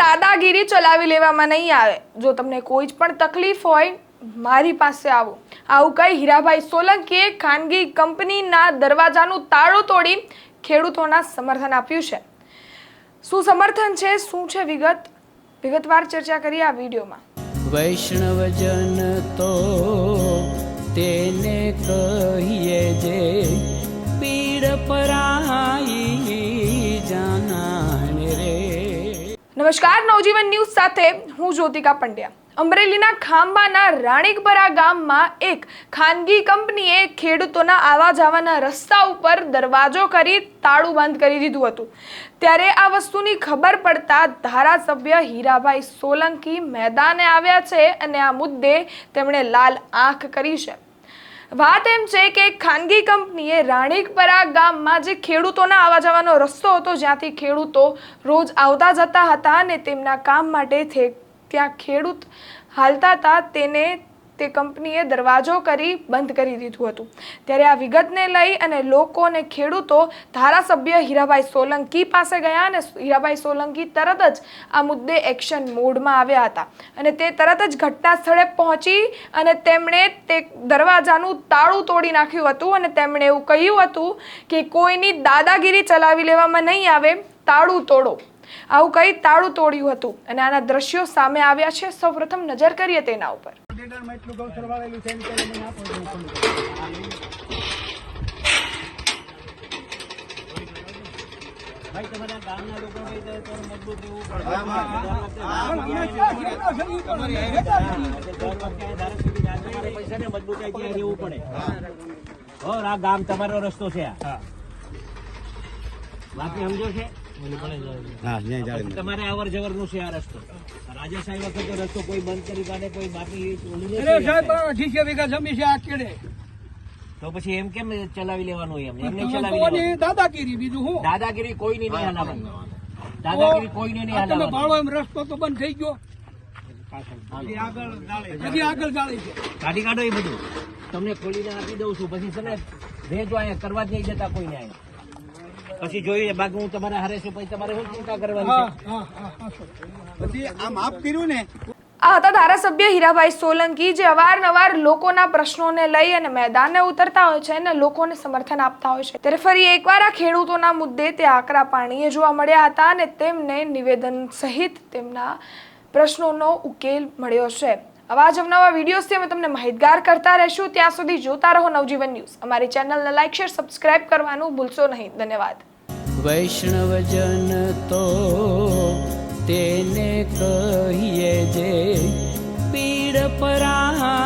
દાદાગીરી ચલાવી લેવામાં નહીં આવે. જો તમને કોઈ જ પણ તકલીફ હોય, મારી પાસે આવો. આવું કહી હીરાભાઈ સોલંકીએ ખાનગી કંપનીના દરવાજાનું તાળું તોડી ખેડૂતોના સમર્થન આપ્યું છે. શું સમર્થન છે? શું છે વિગત? વિગતવાર ચર્ચા કરી આ વિડીયોમાં. વૈષ્ણવજન તો તેને કહીએ નમસ્કાર, નવજીવન ન્યૂઝ સાથે હું જ્યોતિકા પંડ્યા. અમરેલીના ખાંબાના રાણીકપરા ગામમાં એક ખાનગી કંપનીએ ખેડૂતોના આવા જવાના રસ્તા ઉપર દરવાજો કરી તાળું બંધ કરી દીધું હતું. ત્યારે આ વસ્તુની ખબર પડતા ધારાસભ્ય હીરાભાઈ સોલંકી મેદાને આવ્યા છે અને આ મુદ્દે તેમણે લાલ આંખ કરી છે. વાત એમ છે કે ખાનગી કંપનીએ રાણીકપરા ગામમાં જે ખેડૂતોના આવવા જવાનો રસ્તો હતો, જ્યાંથી ખેડૂતો રોજ આવતા જતા હતા અને તેમના કામ માટે ત્યાં ખેડૂત હાલતા હતા, તેને તે કંપનીએ દરવાજો કરી બંધ કરી દીધું હતું. ત્યારે આ વિગતને લઈ અને લોકો અને ખેડૂતો, ધારાસભ્ય હીરાભાઈ સોલંકી પાસે ગયા અને હીરાભાઈ સોલંકી તરત જ આ મુદ્દે એક્શન મોડમાં આવ્યા હતા. અને તે તરત જ ઘટના સ્થળે પહોંચી અને તેમણે તે દરવાજાનું તાળું તોડી નાખ્યું હતું અને તેમણે એવું કહ્યું હતું કે કોઈની દાદાગીરી ચલાવી લેવામાં નહીં આવે, તાળું તોડો. આવું કઈ તાળું તોડ્યું હતું. અને આના દ્રશ્યો સામે આવ્યા છે. સૌપ્રથમ નજર કરીએ તેના ઉપર. કન્ટેનરમાં એટલું ગૌચર વાળેલું છે એની પહેલા મને આપો. ભાઈ તમારા ગામના લોકો મજબૂત રહેવું મજબૂતાઈ ત્યાં રહેવું પડે આ ગામ તમારો રસ્તો છે બાકી સમજો છે તમારે અવર જવરનું છે આ રસ્તો. રાજેશાહી વખતે રસ્તો કોઈ બંધ કરી કાઢે કોઈ બાકી અરે સાહેબ ઠીસે વીઘા જમી છે આ કેડે? તો પછી એમ કેમ ચલાવી લેવાનું એમ? એમને ચલાવી દાદાગીરી બીજું હું દાદાગીરી કોઈ નહીં હલાવવાની દાદાગીરી કોઈ નહીં હલાવવાની ભાળો એમ રસ્તો તો બંધ થઈ ગયો. હજી આગળ ગાળી. છે. કાઢી કાઢો એ બધું. તમને ખોલીને આપી દઉં છું. પછી તમે ભેજો અહીંયા કરવા જ નહીં જતા કોઈને અહીંયા. પછી જોઈએ બાકી હું તમારે હારે છું પછી તમારે શું ચિંતા કરવાની. પછી આ માફ કર્યું ને? આ હતા ધારાસભ્ય હીરાભાઈ સોલંકી જે અવારનવાર લોકોના પ્રશ્નોને લઈ અને મેદાને ઉતરતા હોય છે અને લોકોને સમર્થન આપતા હોય છે. ત્યારે ફરી એકવાર આ ખેડૂતોના મુદ્દે તે આકરા પાણીએ જોવા મળ્યા હતા અને તેમને નિવેદન સહિત તેમના પ્રશ્નોનો ઉકેલ મળ્યો છે. આવા જ અવનવા વિડીયોઝથી અમે તમને માહિતગાર કરતા રહીશું. ત્યાં સુધી જોતા રહો નવજીવન ન્યૂઝ. અમારી ચેનલને લાઇક શેર, સબસ્ક્રાઇબ કરવાનું ભૂલશો નહીં. ધન્યવાદ. વૈષ્ણવજન તો તેને કહીએ જે પીડ પરાઈ